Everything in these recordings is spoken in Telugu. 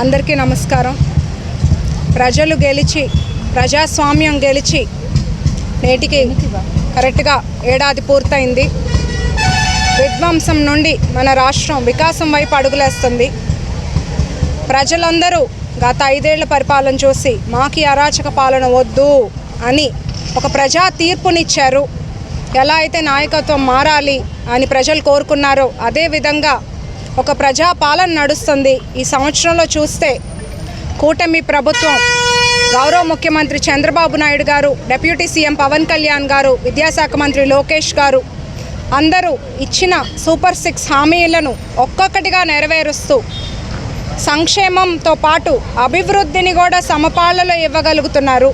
అందరికీ నమస్కారం. ప్రజలు గెలిచి ప్రజాస్వామ్యం గెలిచి నేటికి కరెక్ట్గా ఏడాది పూర్తయింది. విధ్వంసం నుండి మన రాష్ట్రం వికాసం వైపు అడుగులేస్తుంది. ప్రజలందరూ గత ఐదేళ్ళ పరిపాలన చూసి మాకి అరాచక పాలన వద్దు అని ఒక ప్రజా తీర్పునిచ్చారు. ఎలా అయితే నాయకత్వం మారాలి అని ప్రజలు కోరుకున్నారో అదేవిధంగా ఒక ప్రజా పాలన నడుస్తుంది. ఈ సంవత్సరంలో చూస్తే కూటమి ప్రభుత్వం గౌరవ ముఖ్యమంత్రి చంద్రబాబు నాయుడు గారు డిప్యూటీ సీఎం పవన్ కళ్యాణ్ గారు విద్యాశాఖ మంత్రి లోకేష్ గారు అందరూ ఇచ్చిన సూపర్ సిక్స్ హామీలను ఒక్కొక్కటిగా నెరవేరుస్తూ సంక్షేమంతో పాటు అభివృద్ధిని కూడా సమపాలలో ఇవ్వగలుగుతున్నారు.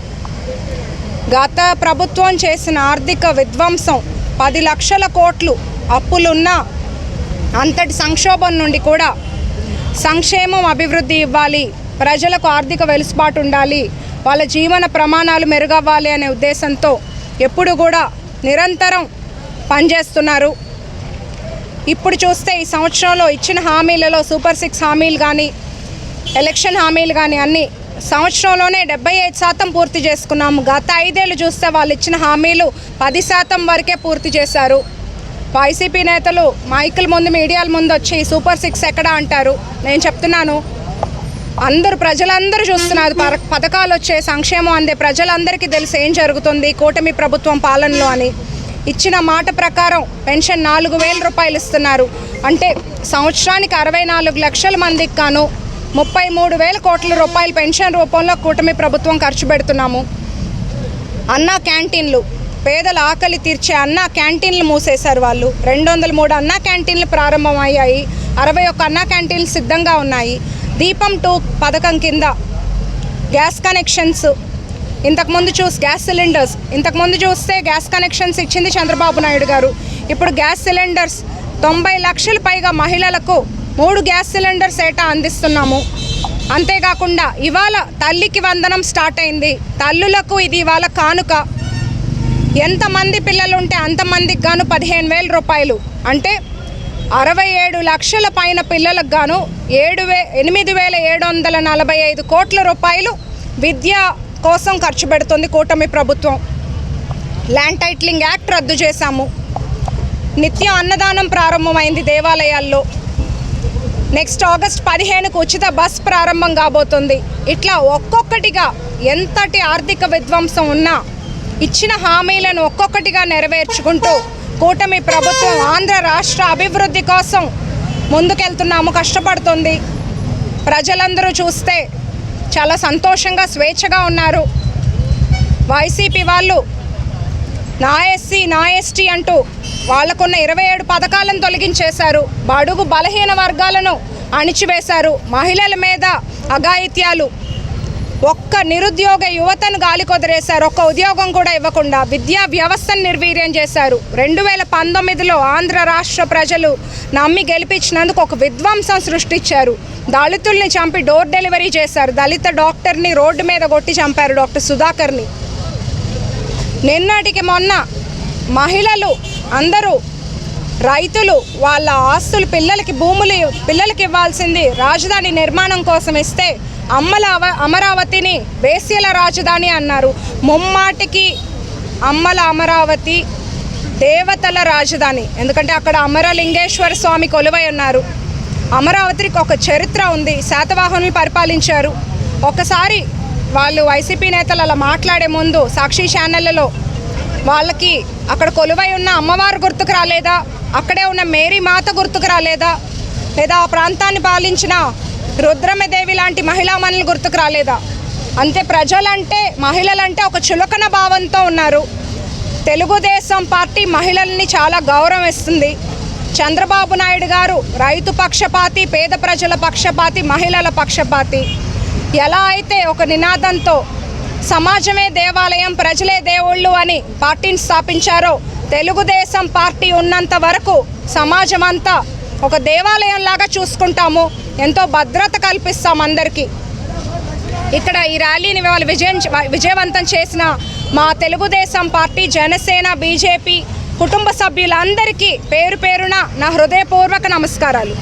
గత ప్రభుత్వం చేసిన ఆర్థిక విధ్వంసం పది లక్షల కోట్లు అప్పులున్నా అంతటి సంక్షోభం నుండి కూడా సంక్షేమం అభివృద్ధి ఇవ్వాలి. ప్రజలకు ఆర్థిక వెలుసుబాటు ఉండాలి. వాళ్ళ జీవన ప్రమాణాలు మెరుగవ్వాలి అనే ఉద్దేశంతో ఎప్పుడు కూడా నిరంతరం పనిచేస్తున్నారు. ఇప్పుడు చూస్తే ఈ సంవత్సరంలో ఇచ్చిన హామీలలో సూపర్ సిక్స్ హామీలు కానీ ఎలక్షన్ హామీలు కానీ అన్నీ సంవత్సరంలోనే డెబ్బై ఐదు శాతం పూర్తి చేసుకున్నాము. గత ఐదేళ్ళు చూస్తే వాళ్ళు ఇచ్చిన హామీలు పది శాతం వరకే పూర్తి చేశారు. వైసీపీ నేతలు మైకుల ముందు మీడియాల ముందు వచ్చి సూపర్ సిక్స్ ఎక్కడ అంటారు? నేను చెప్తున్నాను. అందరూ ప్రజలందరూ చూస్తున్నారు. పథకాలు వచ్చే సంక్షేమం అందే. ప్రజలందరికీ తెలిసి ఏం జరుగుతుంది కూటమి ప్రభుత్వం పాలనలో అని. ఇచ్చిన మాట ప్రకారం పెన్షన్ నాలుగు వేల రూపాయలు ఇస్తున్నారు. అంటే సంవత్సరానికి అరవై నాలుగు లక్షల మందికి కాను ముప్పై మూడు వేల కోట్ల రూపాయలు పెన్షన్ రూపంలో కూటమి ప్రభుత్వం ఖర్చు పెడుతున్నాము. అన్న క్యాంటీన్లు. పేదల ఆకలి తీర్చే అన్న క్యాంటీన్లు మూసేశారు వాళ్ళు. రెండు వందల మూడు అన్న క్యాంటీన్లు ప్రారంభమయ్యాయి. అరవై ఒక్క అన్న క్యాంటీన్లు సిద్ధంగా ఉన్నాయి. దీపం టూ పథకం కింద గ్యాస్ కనెక్షన్స్. ఇంతకుముందు చూసి గ్యాస్ సిలిండర్స్. ఇంతకుముందు చూస్తే గ్యాస్ కనెక్షన్స్ ఇచ్చింది చంద్రబాబు నాయుడు గారు. ఇప్పుడు గ్యాస్ సిలిండర్స్. తొంభై లక్షల పైగా మహిళలకు మూడు గ్యాస్ సిలిండర్స్ ఏటా అందిస్తున్నాము. అంతేకాకుండా ఇవాళ తల్లికి వందనం స్టార్ట్ అయింది. తల్లులకు ఇది ఇవాళ కానుక. ఎంతమంది పిల్లలు ఉంటే అంతమందికి గాను పదిహేను వేల రూపాయలు. అంటే అరవై ఏడు లక్షల పైన పిల్లలకు గాను ఏడు వే ఎనిమిది వేల ఏడు వందల నలభై ఐదు కోట్ల రూపాయలు విద్య కోసం ఖర్చు పెడుతుంది కూటమి ప్రభుత్వం. ల్యాండ్ టైటిలింగ్ యాక్ట్ రద్దు చేశాము. నిత్యం అన్నదానం ప్రారంభమైంది దేవాలయాల్లో. నెక్స్ట్ ఆగస్ట్ పదిహేనుకు ఉచిత బస్ ప్రారంభం కాబోతుంది. ఇట్లా ఒక్కొక్కటిగా ఎంతటి ఆర్థిక విధ్వంసం ఉన్నా ఇచ్చిన హామీలను ఒక్కొక్కటిగా నెరవేర్చుకుంటూ కూటమి ప్రభుత్వం ఆంధ్ర రాష్ట్ర అభివృద్ధి కోసం ముందుకెళ్తున్నాము. కష్టపడుతుంది. ప్రజలందరూ చూస్తే చాలా సంతోషంగా స్వేచ్ఛగా ఉన్నారు. వైసీపీ వాళ్ళు నా ఎస్సీ నా ఎస్టీ అంటూ వాళ్ళకున్న ఇరవై ఏడు పథకాలను తొలగించేశారు. బడుగు బలహీన వర్గాలను అణిచివేశారు. మహిళల మీద అఘాయిత్యాలు ఒక్క నిరుద్యోగ యువతను గాలి కొదిరేశారు. ఒక్క ఉద్యోగం కూడా ఇవ్వకుండా విద్యా వ్యవస్థను నిర్వీర్యం చేశారు. రెండు వేల పంతొమ్మిదిలో ఆంధ్ర రాష్ట్ర ప్రజలు నమ్మి గెలిపించినందుకు ఒక విధ్వంసం సృష్టించారు. దళితుల్ని చంపి డోర్ డెలివరీ చేశారు. దళిత డాక్టర్ని రోడ్డు మీద కొట్టి చంపారు డాక్టర్ సుధాకర్ని. నిన్నటికి మొన్న మహిళలు అందరూ రైతులు వాళ్ళ ఆస్తులు పిల్లలకి భూములు పిల్లలకి ఇవ్వాల్సింది రాజధాని నిర్మాణం కోసం ఇస్తే అమ్మల అవ అమరావతిని వేశ్యల రాజధాని అన్నారు. ముమ్మాటికి అమ్మల అమరావతి దేవతల రాజధాని. ఎందుకంటే అక్కడ అమరలింగేశ్వర స్వామి కొలువై ఉన్నారు. అమరావతికి ఒక చరిత్ర ఉంది. శాతవాహనులు పరిపాలించారు. ఒకసారి వాళ్ళు వైసీపీ నేతలు అలా మాట్లాడే ముందు సాక్షి ఛానళ్ళలో వాళ్ళకి అక్కడ కొలువై ఉన్న అమ్మవారు గుర్తుకు రాలేదా? అక్కడే ఉన్న మేరీ మాత గుర్తుకు రాలేదా? లేదా ఆ ప్రాంతాన్ని పాలించిన రుద్రమదేవి లాంటి మహిళామణులు గుర్తుకు రాలేదా? అంతే ప్రజలంటే మహిళలంటే ఒక చులకన భావంతో ఉన్నారు. తెలుగుదేశం పార్టీ మహిళల్ని చాలా గౌరవిస్తుంది చంద్రబాబు నాయుడు గారు రైతు పక్షపాతి పేద ప్రజల పక్షపాతి మహిళల పక్షపాతి. ఎలా అయితే ఒక నినాదంతో సమాజమే దేవాలయం ప్రజలే దేవుళ్ళు అని పార్టీని స్థాపించారో తెలుగుదేశం పార్టీ ఉన్నంత వరకు సమాజం అంతా ఒక దేవాలయం లాగా చూసుకుంటాము. ఎంతో భద్రత కల్పిస్తాం అందరికీ. ఇక్కడ ఈ ర్యాలీని వాళ్ళు విజయం విజయవంతం చేసిన మా తెలుగుదేశం పార్టీ జనసేన బీజేపీ కుటుంబ సభ్యులందరికీ పేరు పేరున నా హృదయపూర్వక నమస్కారాలు.